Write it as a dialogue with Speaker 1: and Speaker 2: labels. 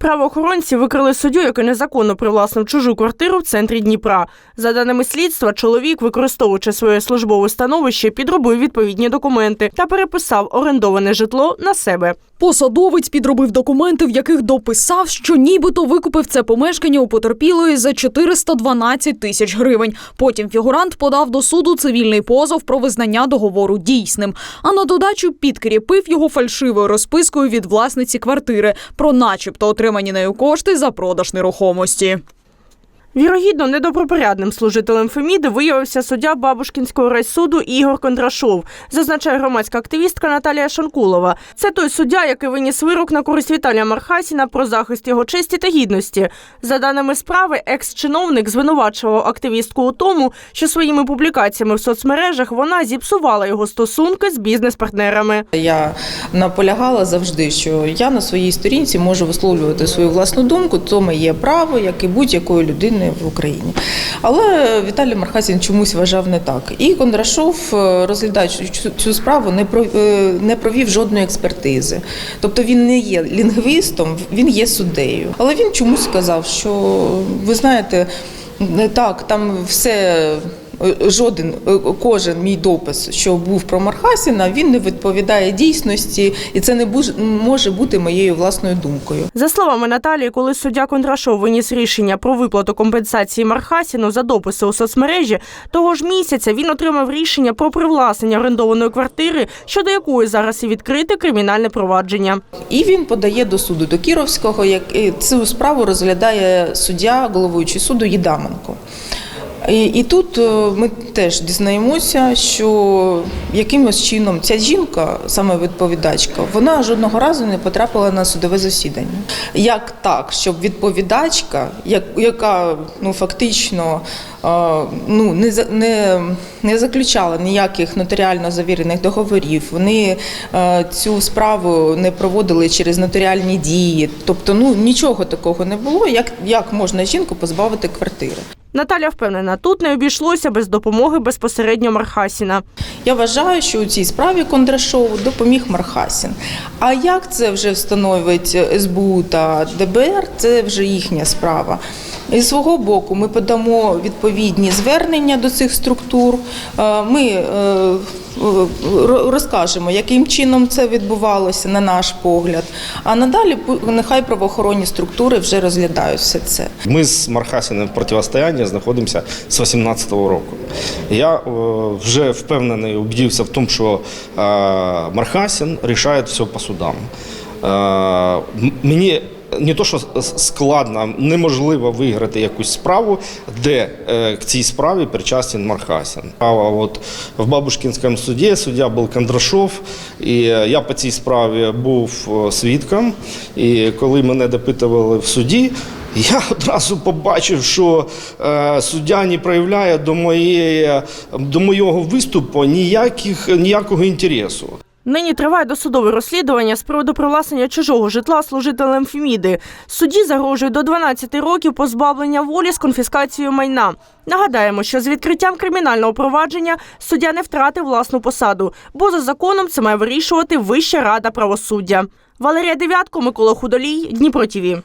Speaker 1: Правоохоронці викрили суддю, який незаконно привласнив чужу квартиру в центрі Дніпра. За даними слідства, чоловік, використовуючи своє службове становище, підробив відповідні документи та переписав орендоване житло на себе.
Speaker 2: Посадовець підробив документи, в яких дописав, що нібито викупив це помешкання у потерпілої за 412 тисяч гривень. Потім фігурант подав до суду цивільний позов про визнання договору дійсним. А на додачу підкріпив його фальшивою розпискою від власниці квартири про, начебто, отримані нею кошти за продаж нерухомості.
Speaker 1: Вірогідно, недобропорядним служителем Феміди виявився суддя Бабушкінського райсуду Ігор Кондрашов, зазначає громадська активістка Наталія Шанкулова. Це той суддя, який виніс вирок на користь Віталія Мархасіна про захист його честі та гідності. За даними справи, екс-чиновник звинувачував активістку у тому, що своїми публікаціями в соцмережах вона зіпсувала його стосунки з бізнес-партнерами.
Speaker 3: Я наполягала завжди, що я на своїй сторінці можу висловлювати свою власну думку, то моє право, як і будь-якої людини в Україні. Але Віталій Мархасін чомусь вважав не так. І Кондрашов, е, розглядаючи цю- справу, не е, не провів жодної експертизи. Тобто він не є лінгвістом, він є суддею. Але він чомусь сказав, що ви знаєте, не так, там все. Е, Жоден е, кожен мій допис, що був про Мархасіна, він не відповідає дійсності, і це не може бути моєю власною думкою.
Speaker 1: За словами Наталії, коли суддя Кондрашов виніс рішення про виплату компенсації Мархасіну за дописи у соцмережі, того ж місяця він отримав рішення про привласнення орендованої квартири, щодо якої зараз і відкрите кримінальне провадження.
Speaker 3: І він подає до суду до Кіровського, як цю справу розглядає суддя, головуючий суду Єдаменко. І, і тут е, ми теж дізнаємося, що якимось чином ця жінка, саме відповідачка, вона жодного разу не потрапила на судове засідання. Як так, щоб відповідачка, яка ну фактично е, ну не не, не заключала ніяких нотаріально завірених договорів, вони е, цю справу не проводили через нотаріальні дії. Тобто, ну нічого такого не було. Як, як можна жінку позбавити квартири?
Speaker 1: Наталя впевнена, тут не обійшлося без допомоги безпосередньо Мархасіна.
Speaker 3: Я вважаю, що у цій справі Кондрашову допоміг Мархасін. А як це вже встановить СБУ та ДБР, це вже їхня справа. І з свого боку ми подамо відповідні звернення до цих структур. Е, Ми е, розкажемо, яким чином це відбувалося, на наш погляд. А надалі нехай правоохоронні структури вже розглядають все це.
Speaker 4: Ми з Мархасіним в протистоянні знаходимося з 18-го року. Я е, вже впевнений, убедився в тому, що Мархасін рішає все по судам. Мені не то, що складно, неможливо виграти якусь справу, де е, к цій справі причастен Мархасін. А от в Бабушкінському суді суддя був Кондрашов, і е, я по цій справі був е, свідком. І коли мене допитували в суді, я одразу побачив, що е, суддя не проявляє до, моєї, до моєго виступу ніяких, ніякого інтересу.
Speaker 1: Нині триває досудове розслідування з приводу привласнення чужого житла служителем Феміди. Судді загрожує до 12 років позбавлення волі з конфіскацією майна. Нагадаємо, що з відкриттям кримінального провадження суддя не втратив власну посаду, бо за законом це має вирішувати Вища рада правосуддя. Валерія Дев'ятко, Микола Худолій, Дніпро ТІВІ.